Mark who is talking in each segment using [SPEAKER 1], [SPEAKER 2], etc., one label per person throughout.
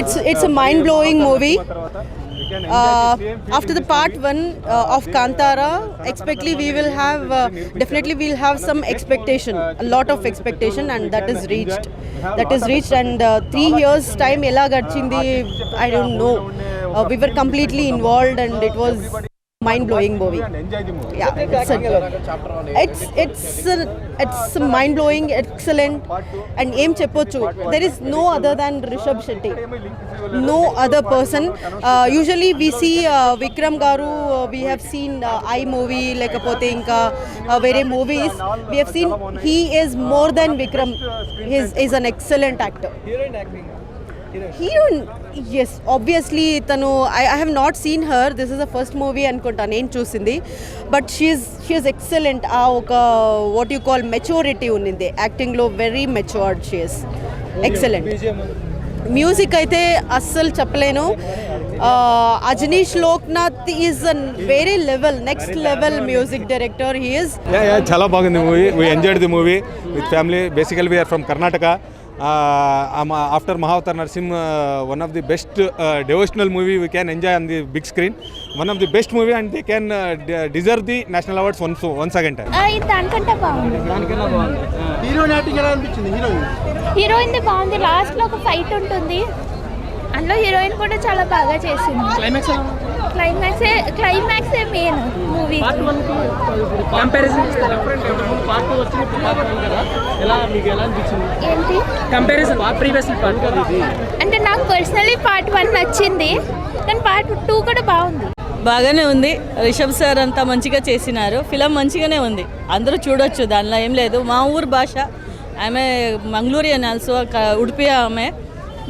[SPEAKER 1] it's it's a mind blowing movie. Uh, after the part one uh, of Kantara, expectly we will have uh, definitely we'll have some expectation, a lot of expectation, and that is reached. That is reached, and uh, three years time ela Garchindi, I don't know. Uh, we were completely involved, and it was mind blowing movie. Yeah, it's a, it's it's a, it's mind blowing, excellent, and aim chepochu. There is no other than Rishabh Shetty. No other person. Uh, usually we see uh, Vikram Garu. Uh, we have seen uh, I movie like a Inka, uh, very movies. We have seen he is more than Vikram. He is, is an excellent actor. Heroine yes obviously తను I I have not seen her this is the first movie అనుకుంటా నేను చూసింది. But she is she is excellent ఆ ఒక what you call maturity ఉన్నింది. యాక్టింగ్లో very matured she is excellent music అయితే అస్సలు చెప్పలేను. అజనీష్ లోక్నాథ్ ఈజ్ అన్ వేరే level next level music director he is
[SPEAKER 2] చాలా బాగుంది movie we enjoyed the movie with family basically we are from Karnataka after Mahavatar Narasimha one of the best devotional movie we can enjoy on the big screen one of the best movie and they can deserve the national awards once once again time
[SPEAKER 3] ఆ, ఇది దానికంటే బాగుంది.
[SPEAKER 4] Heroine acting ఎలా అనిపించింది heroine
[SPEAKER 3] heroine బాగుంది. లాస్ట్లో ఒక fight ఉంటుంది. అందులో హీరోయిన్ కూడా చాలా బాగా చేసింది.
[SPEAKER 4] Climax
[SPEAKER 3] climax climax main movie
[SPEAKER 5] comparison part వచ్చింది ఇప్పుడు పార్ట్ కదా. ఎలా మీకు ఎలా అనిపించింది?
[SPEAKER 3] ఏంటి?
[SPEAKER 5] కంపారిజన్ ప్రీవియస్ పార్ట్ కదా ఇది.
[SPEAKER 3] అంటే నాకు పర్సనలీ పార్ట్ వన్ నచ్చింది కానీ పార్ట్ టూ కూడా బాగుంది.
[SPEAKER 6] బాగానే ఉంది. రిషబ్ సార్ అంతా మంచిగా చేసినారు. ఫిలం మంచిగానే ఉంది. అందరూ చూడొచ్చు దానిలో ఏం లేదు. మా ఊరు భాష. ఆమె మంగళూరియన్ ఆల్సో ఉడిపి ఆమె.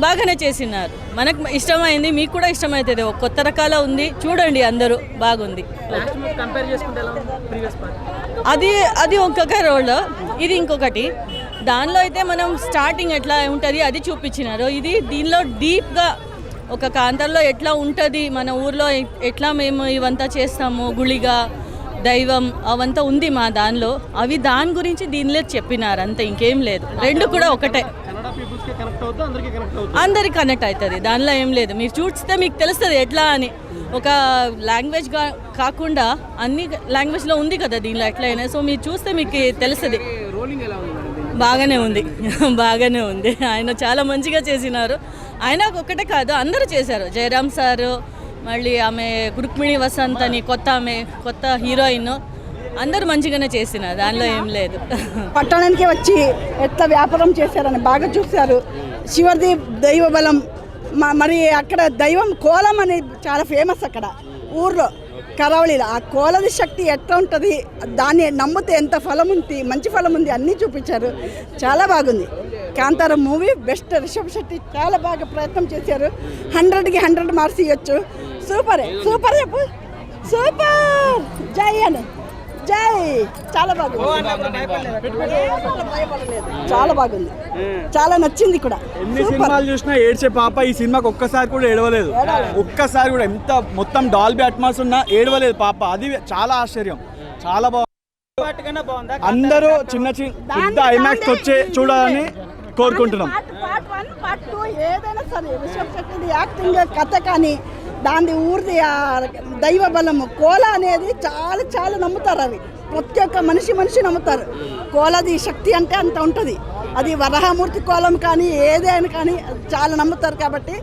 [SPEAKER 6] బాగానే చేసినారు. మనకు ఇష్టమైంది మీకు కూడా ఇష్టమవుతుంది ఒక కొత్త రకాల ఉంది. చూడండి అందరూ బాగుంది. అది అది ఒక్కొక్క రోల్ ఇది ఇంకొకటి. దానిలో అయితే మనం స్టార్టింగ్ ఎట్లా ఉంటుంది అది చూపించినారు. ఇది దీనిలో డీప్గా ఒక కాంతర్లో ఎట్లా ఉంటుంది మన ఊర్లో ఎట్లా మేము ఇవంతా చేస్తాము గుళిగా దైవం అవంతా ఉంది మా దానిలో. అవి దాని గురించి దీనిలో చెప్పినారు అంతే ఇంకేం లేదు. రెండు కూడా ఒకటే
[SPEAKER 5] కన్నడ పీపుల్స్కి కనెక్ట్ అవుతుంది అందరికీ కనెక్ట్ అవుతుంది.
[SPEAKER 6] దానిలో ఏం లేదు. మీరు చూస్తే మీకు తెలుస్తుంది ఎట్లా అని. ఒక లాంగ్వేజ్ కాకుండా అన్ని లాంగ్వేజ్లో ఉంది కదా దీనిలో ఎట్లయినా. సో మీరు చూస్తే మీకు తెలుస్తుంది? బాగానే ఉంది. బాగానే ఉంది. ఆయన చాలా మంచిగా చేసినారు. ఆయన ఒక్కటే కాదు అందరూ చేశారు. జయరామ్ సారు మళ్ళీ ఆమె రుక్మిణి వసంత్ అని కొత్త ఆమె కొత్త హీరోయిన్. అందరూ మంచిగానే చేసినారు దానిలో ఏం లేదు.
[SPEAKER 7] పట్టణానికి వచ్చి ఎట్లా వ్యాపారం చేశారని బాగా చూశారు. శివది దైవ బలం మరి అక్కడ దైవం కోలం అనేది చాలా ఫేమస్ అక్కడ ఊర్లో కరావళిలో. ఆ కోలది శక్తి ఎట్లా ఉంటుంది దాన్ని నమ్మితే ఎంత ఫలం ఉంది మంచి ఫలం ఉంది అన్నీ చూపించారు. చాలా బాగుంది. కాంతార మూవీ బెస్ట్ రిషబ్ శెట్టి చాలా బాగా ప్రయత్నం చేశారు. హండ్రెడ్కి హండ్రెడ్ మార్క్స్ ఇవ్వచ్చు సూపర్ సూపర్ చెప్పు. సూపర్! జై అని. జై! చాలా బాగుంది. చాలా బాగుంది. చాలా నచ్చింది కూడా.
[SPEAKER 4] ఎన్ని సినిమాలు చూసినా ఏడ్చే పాప ఈ సినిమాకి ఒక్కసారి కూడా ఏడవలేదు. ఒక్కసారి కూడా ఎంత మొత్తం డాల్బీ అట్మాస్ ఉన్నా ఏడవలేదు పాప. అది చాలా ఆశ్చర్యం. చాలా బాగుంది? అందరూ చిన్న చిన్న పెద్ద ఐమాక్స్ వచ్చే చూడాలని కోరుకుంటున్నాం.
[SPEAKER 7] పార్ట్ వన్ పార్ట్ టూ ఏదైనా సరే రిషబ్ శెట్టిది యాక్టింగ్ కథ కానీ దాని ఊరిది ఆ దైవ బలము కోల అనేది చాలా చాలా నమ్ముతారు అవి. ప్రతి ఒక్క మనిషి మనిషి నమ్ముతారు. కోలది శక్తి అంటే అంత ఉంటుంది. అది వరహమూర్తి కోలం కానీ ఏదైనా కానీ చాలా నమ్ముతారు కాబట్టి